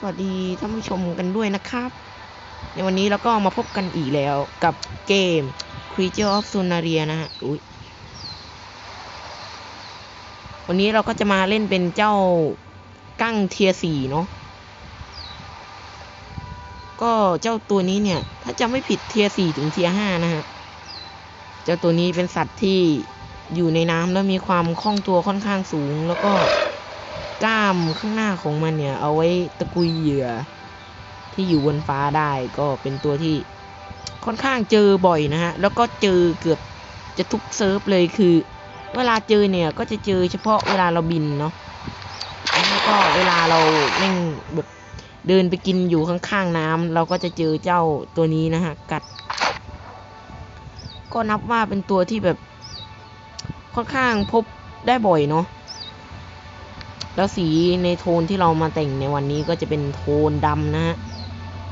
สวัสดีท่านผู้ชมกันด้วยนะครับ ในวันนี้เราก็มาพบกันอีกแล้วกับเกม Creature of Sunaria นะฮะอุ๊ยวันนี้เราก็จะมาเล่นเป็นเจ้ากั้งเทียสี่เนาะก็เจ้าตัวนี้เนี่ย ถ้าจะไม่ผิดเทียสี่ถึงเทียห้านะฮะเจ้าตัวนี้เป็นสัตว์ที่อยู่ในน้ำแล้วมีความคล่องตัวค่อนข้างสูงแล้วก็ กล้ามข้างหน้าของมันเนี่ย เอาไว้ตะกุยเหยื่อ ที่อยู่บนฟ้าได้ก็เป็นตัวที่ค่อนข้างเจอบ่อยนะฮะ แล้วก็เจอเกือบจะทุกเซิร์ฟเลยคือ เวลาเจอเนี่ยก็จะเจอเฉพาะเวลาเราบินเนาะแล้วก็เวลาเราแม่งแบบเดินไปกินอยู่ข้างๆน้ำเราก็จะเจอเจ้าตัวนี้นะฮะกัด ก็นับว่าเป็นตัวที่แบบค่อนข้างพบได้บ่อยเนาะ แล้วสีในโทนที่เรามาแต่งในวันนี้ก็จะเป็นโทนดำนะฮะ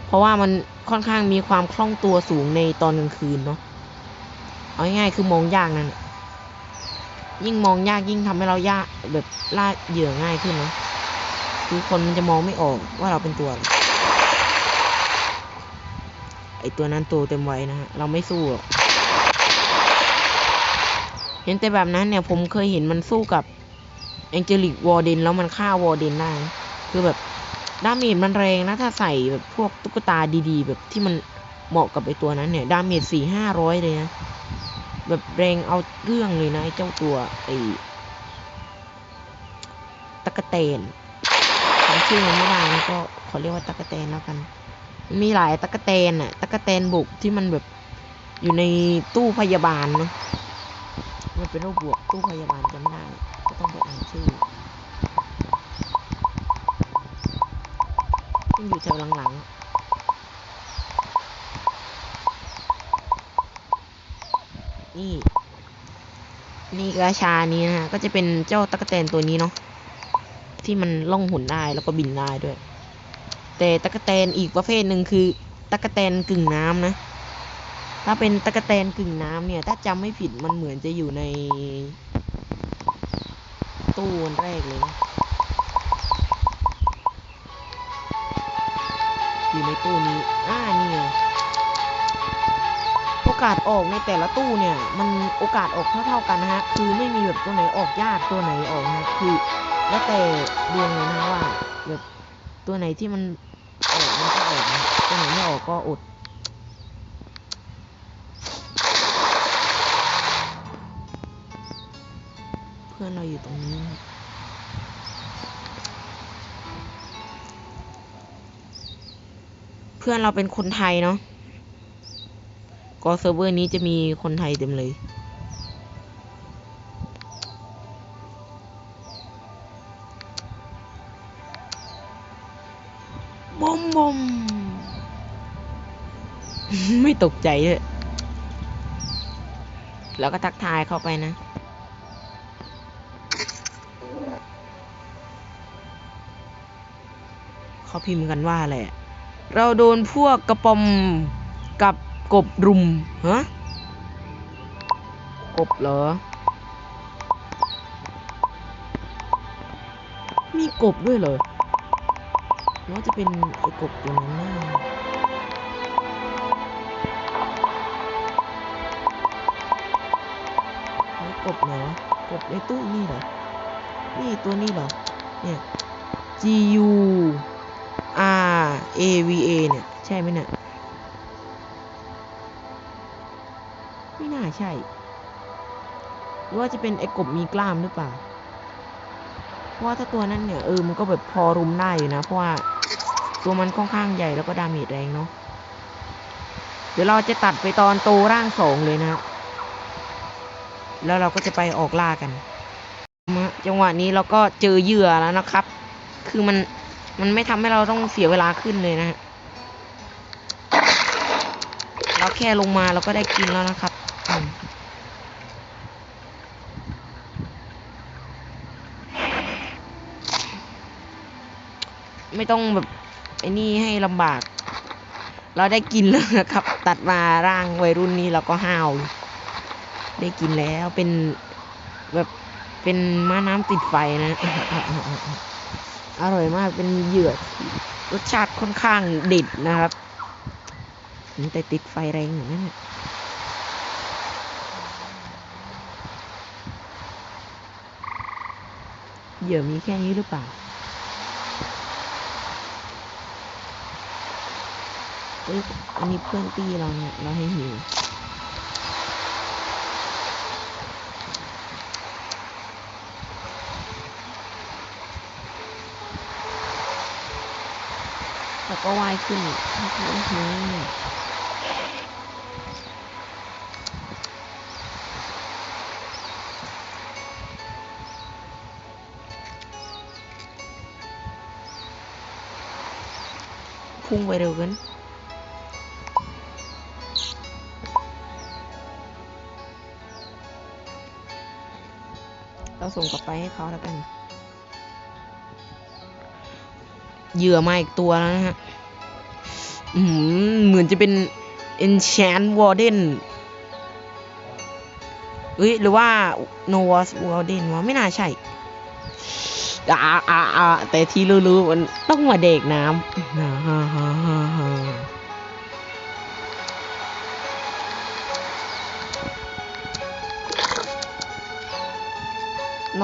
เพราะว่ามันค่อนข้างมีความคล่องตัวสูงในตอนกลางคืนเนาะ เอาง่ายๆคือมองยากนั่น ยิ่งมองยากยิ่งทำให้เรายากแบบล่าเหยื่อง่ายขึ้นเนาะ คือคนมันจะมองไม่ออกว่าเราเป็นตัว ไอตัวนั้นตัวเต็มไว้นะฮะ เราไม่สู้หรอเห็นแต่แบบนั้นเนี่ยผมเคยเห็นมันสู้กับ องเจลิกวอร์เดนแล้วมันฆ่าวอร์เดนได้คือแบบดาเมจมันแรงนะถ้าใส่แบบพวกตุ๊กตาดีๆ แบบที่มันเหมาะกับไอตัวนั้นเนี่ย ดาเมจสี่ห้าร้อยเลยนะ แบบแรงเอาเรื่องเลยนะไอเจ้าตัวไอตะกะเตนจำชื่อมันไม่ได้นะก็ขอเรียกว่าตะกะแตนแล้วกัน มีหลายตะกะแตนอะตะกะแตนบุกที่มันแบบอยู่ในตู้พยาบาลเนาะมันเป็นรูปบวกตู้พยาบาลจำไม่ได้ ต้องไปอ่านชื่อมันอยู่แถวหลังๆนี่ นี่กราชานี้นะฮะ ก็จะเป็นเจ้าตะกแตนตัวนี้เนาะ ที่มันล่องหนได้แล้วก็บินได้ด้วย แต่ตะกแตนอีกประเภทหนึ่งคือตะกแตนกึ่งน้ำนะ ถ้าเป็นตะกะแตนกึ่งน้ำเนี่ย ถ้าจำไม่ผิดมันเหมือนจะอยู่ใน ตู้อันแรกเลยนะอยู่ในตู้นี้ อ่านี่ไงโอกาสออกในแต่ละตู้เนี่ย มันโอกาสออกเท่าๆกันนะฮะ คือไม่มีแบบตัวไหนออกยากตัวไหนออกนะคือ แล้วแต่ดวงเลยนะว่าแบบตัวไหนที่มันออกมันก็ออกนะตัวไหนไม่ออกก็อด พื่อนเราอยู่ตรงนี้ เพื่อนเราเป็นคนไทยเนาะก็เซิร์ฟเวอร์นี้จะมีคนไทยเต็มเลย บอมบอมไม่ตกใจเลยแล้วก็ทักทายเข้าไปนะ เขาพิมพ์กันว่าอะไรเราโดนพวกกระปอมกับกบรุมฮะกบเหรอ มีกบด้วยเหรอน่าจะเป็นไอ้กบตัวนั้นน่าไอ้กบไหนวะกบในตู้นี่เหรอ นี่ตัวนี้เหรอ เนี่ย G U R A V A เนี่ย ใช่ไหมเนี่ยไม่น่าใช่หรือว่าจะเป็นไอ้กบมีกล้ามหรือเปล่า เพราะว่าถ้าตัวนั้นเนี่ยเออมันก็แบบพอรุมได้อยู่นะ เพราะว่าตัวมันค่อนข้างใหญ่แล้วก็ดาเมจแรงเนาะเดี๋ยวเราจะตัดไปตอนโตร่างสองเลยนะ แล้วเราก็จะไปออกล่ากัน จังหวะนี้เราก็เจอเหยื่อแล้วนะครับ คือมัน มันไม่ทำให้เราต้องเสียเวลาขึ้นเลยนะฮะเราแค่ลงมาเราก็ได้กินแล้วนะครับไม่ต้องแบบไอ้นี่ให้ลำบาก เราได้กินแล้วนะครับ ตัดมาร่างวัยรุ่นนี้เราก็ห้าว ได้กินแล้วเป็นแบบเป็นม้าน้ำติดไฟนะ อร่อยมากเป็นเหยื่อรสชาติค่อนข้างเด็ดนะครับแต่ติดไฟแรงอยู่นั่นน่ะเหยื่อมีแค่นี้หรือเปล่าเอ้ยอันนี้เพื่อนตีเราเนี่ย เราให้หิว ก็ว่ายขึ้นพุ่งไปเร็วกันเราส่งกลับไปให้เขาแล้วกัน เหยื่อมาอีกตัวแล้วนะฮะ เหมือนจะเป็น Enchant Warden เอ้ยหรือว่า Novus Warden วะไม่น่าใช่อ่าอ่าอ่าแต่ที่รู้ๆมันต้องมาเด็กน้ำฮ่าฮ่าฮ่าฮ่าฮ่า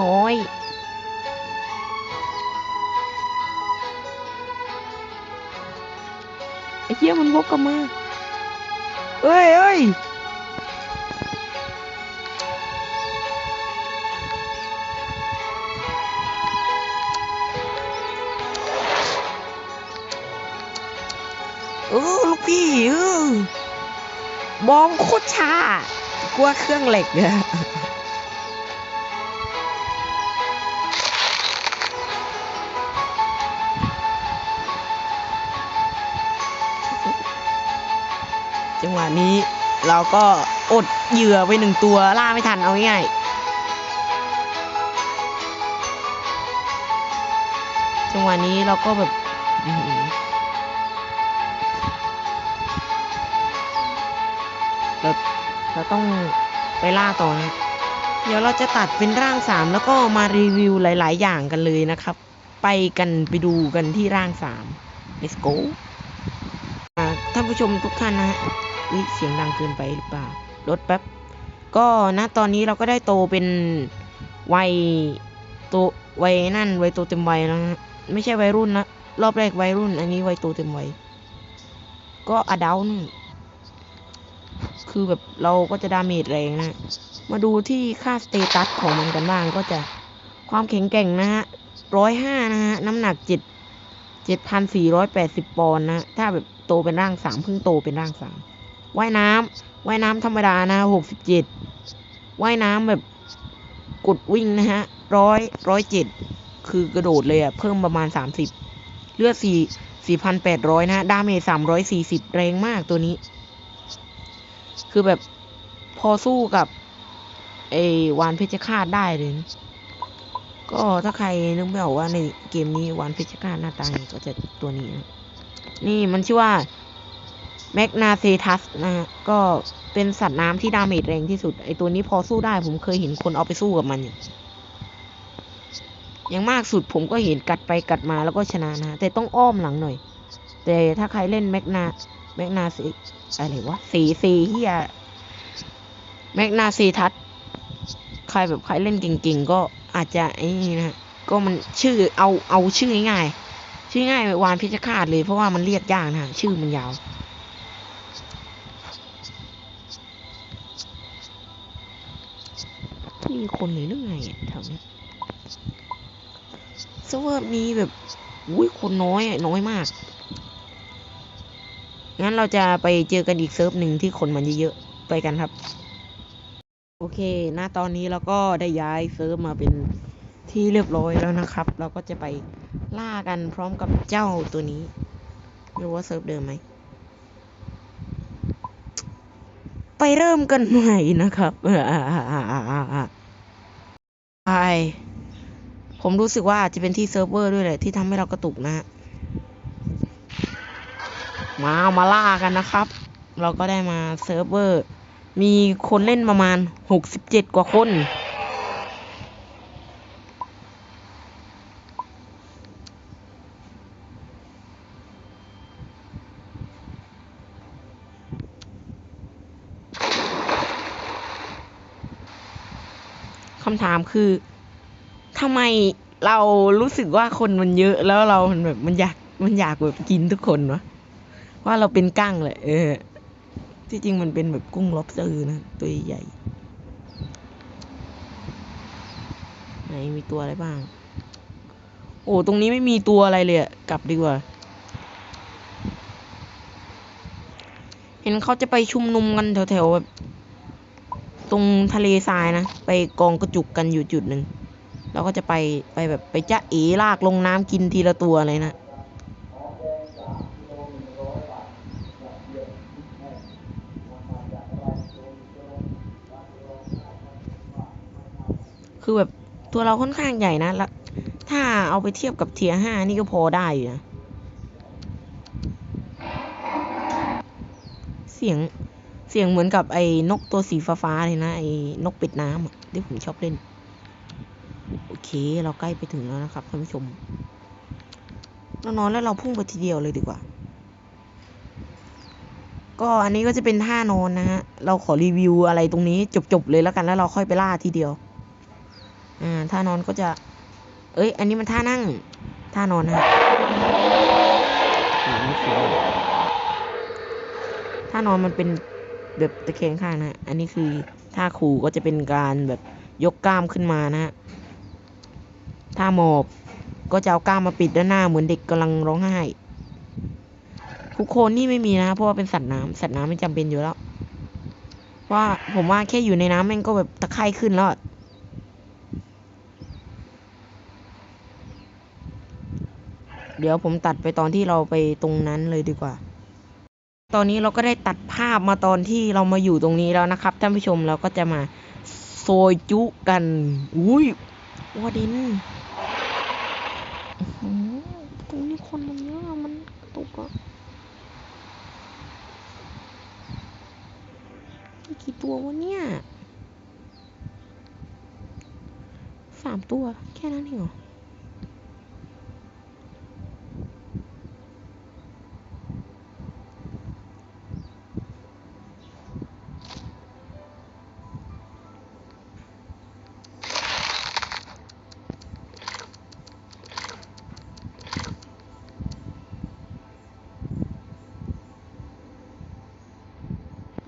น้อย เหี้ยมันวกกลับมาเอ้ยเอ้ยเออลูกพี่เออบองโคตรช้ากลัวเครื่องเหล็กเนี่ย จังหวะนี้เราก็อดเหยื่อไปหนึ่งตัวล่าไม่ทันเอาง่ายจังหวะนี้เราก็แบบเราเราต้องไปล่าต่อนะ เดี๋ยวเราจะตัดเป็นร่างสามแล้วก็มารีวิวหลาย ๆ อย่างกันเลยนะครับ ไปกันไปดูกันที่ร่างสาม let's go ท่านผู้ชมทุกท่านนะฮะ อุ๊ยเสียงดังเกินไปหรือเปล่าลดแป๊บ ก็นะตอนนี้เราก็ได้โตเป็นวัยโตวัยนั่นวัยโตเต็มวัยแล้วนะไม่ใช่วัยรุ่นนะรอบแรกวัยรุ่น อันนี้วัยโตเต็มวัยก็อดัลนั่นคือแบบเราก็จะดาเมจแรงนะ มาดูที่ค่าสเตตัสของมันกันบ้างก็จะความแข็งแกร่งนะฮะร้อยห้านะฮะ น้ำหนักเจ็ดเจ็ดพันสี่ร้อยแปดสิบปอนด์นะ ถ้าแบบโตเป็นร่างสามเพิ่งโตเป็นร่างสาม ว่ายน้ำว่ายน้ำธรรมดานะหกสิบเจ็ดว่ายน้ำแบบกดวิ่งนะฮะร้อยร้อยเจ็ดคือกระโดดเลยอะเพิ่มประมาณสามสิบเลือดสี่สี่พันแปดร้อยนะฮะดาเมจสามร้อยสี่สิบแรงมากตัวนี้ คือแบบพอสู้กับไอวานเพชรฆาตได้เลยนะก็ถ้าใครนึกไม่ออกว่าในเกมนี้วานเพชรฆาตหน้าตาไงก็จะตัวนี้นะนี่มันชื่อว่า แมกนาเซทัสนะฮะก็เป็นสัตว์น้ำที่ดาเมจแรงที่สุด ไอตัวนี้พอสู้ได้ผมเคยเห็นคนเอาไปสู้กับมันอยู่อย่างมากสุดผมก็เห็นกัดไปกัดมาแล้วก็ชนะนะแต่ต้องอ้อมหลังหน่อย แต่ถ้าใครเล่นแมกนาแมกนาเซอะไรวะสีสีเฮียแมกนาซีทัศใครแบบใครเล่นเก่งๆ ก็อาจจะไอ้นี่นะฮะก็มันชื่อเอาเอาชื่อง่าย ชื่อง่ายวานพิชคาตเลยเพราะว่ามันเรียกยากนะฮะชื่อมันยาว มีคนหรือเรื่องไงแถวนี้เซิร์ฟเวอร์มีแบบอุ้ยคนน้อยอะน้อยมาก งั้นเราจะไปเจอกันอีกเซิร์ฟหนึ่งที่คนมันเยอะๆ ไปกันครับ โอเคณตอนนี้เราก็ได้ย้ายเซิร์ฟมาเป็นที่เรียบร้อยแล้วนะครับ เราก็จะไปล่ากันพร้อมกับเจ้าตัวนี้ ไม่รู้ว่าเซิร์ฟเดิมไหม ไปเริ่มกันใหม่นะครับ ผมรู้สึกว่าอาจจะเป็นที่เซิร์ฟเวอร์ด้วยแหละที่ทำให้เรากระตุกนะฮะมามาล่ากันนะครับ เราก็ได้มาเซิร์ฟเวอร์ มีคนเล่นประมาณหกสิบเจ็ดกว่าคนำถามคือทำไมเรารู้สึกว่าคนมันเยอะแล้วเรามันแบบมันอยากมันอยากแบบกินทุกคนวะว่าเราเป็นกั้งแหละเออ ที่จริงมันเป็นแบบกุ้งล็อบสเตอร์นะตัวใหญ่ไหนมีตัวอะไรบ้าง โอ้ตรงนี้ไม่มีตัวอะไรเลยกลับดีกว่า เห็นเขาจะไปชุมนุมกันแถวๆแบบ ตรงทะเลทรายนะ ไปกองกระจุกกันอยู่จุดหนึ่งแล้วก็จะไปไปแบบไปจะเอลากลงน้ำกินทีละตัวเลยนะคือแบบตัวเราค่อนข้างใหญ่นะแล้วถ้าเอาไปเทียบกับเทียห้านี่ก็พอได้อยู่นะ เสียง เสียงเหมือนกับไอ้นกตัวสีฟ้าๆเลยนะไอ้นกเป็ดน้ำที่ผมชอบเล่น โอเค เราใกล้ไปถึงแล้วนะครับท่านผู้ชมนอนแล้วเราพุ่งไปทีเดียวเลยดีกว่า ก็อันนี้ก็จะเป็นท่านอนนะฮะ เราขอรีวิวอะไรตรงนี้จบๆเลยแล้วกันแล้วเราค่อยไปล่าทีเดียว อ่าท่านอนก็จะ เอ้ย อันนี้มันท่านั่ง ท่านอนนะฮะท่านอนมันเป็น แบบตะแคงข้างนะฮะอันนี้คือท่าขู่ก็จะเป็นการแบบยกกล้ามขึ้นมานะฮะท่าหมอบก็จะเอากล้ามมาปิดด้านหน้าเหมือนเด็กกำลังร้องไห้คุกโคนนี่ไม่มีนะเพราะว่าเป็นสัตว์น้ำสัตว์น้ำไม่จำเป็นอยู่แล้ว ว่าผมว่าแค่อยู่ในน้ำแม่งก็แบบตะไคร่ขึ้นแล้วเดี๋ยวผมตัดไปตอนที่เราไปตรงนั้นเลยดีกว่า ตอนนี้เราก็ได้ตัดภาพมาตอนที่เรามาอยู่ตรงนี้แล้วนะครับท่านผู้ชมเราก็จะมาโซยจุกัน อุ้ยวอดินอื้อหือตรงนี้คนมันเยอะอะมันตกอะมีกี่ตัววะเนี่ยสามตัว แค่นั้นเองเหรอ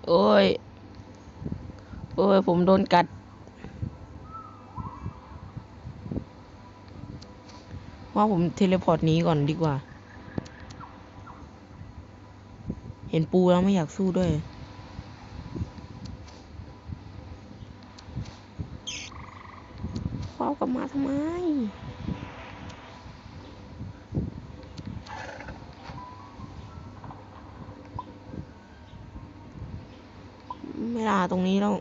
โอ้ย โอ้ย ผมโดนกัด ว่าผมเทเลพอร์ตหนี้ก่อนดีกว่า เห็นปูแล้วไม่อยากสู้ด้วย ว้าวกลับมาทำไม ตรงนี้แล้ว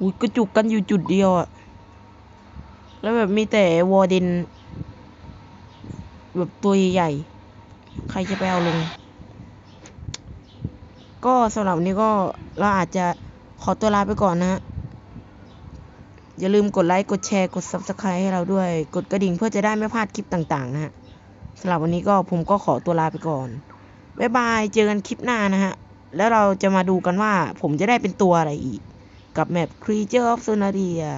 อุ้ยกระจุกกันอยู่จุดเดียวอะแล้วแบบมีแต่วอร์เดนแบบตัวใหญ่ ใครจะไปเอาลง ก็สำหรับนี้ก็เราอาจจะขอตัวลาไปก่อนนะฮะอย่าลืมกดไลค์ กดแชร์ กด Subscribe ให้เราด้วย กดกระดิ่งเพื่อจะได้ไม่พลาดคลิปต่างๆ นะฮะสำหรับวันนี้ก็ผมก็ขอตัวลาไปก่อน บ๊ายบาย เจอกันคลิปหน้านะฮะ แล้วเราจะมาดูกันว่าผมจะได้เป็นตัวอะไรอีก กับแมป Creature of Sonaria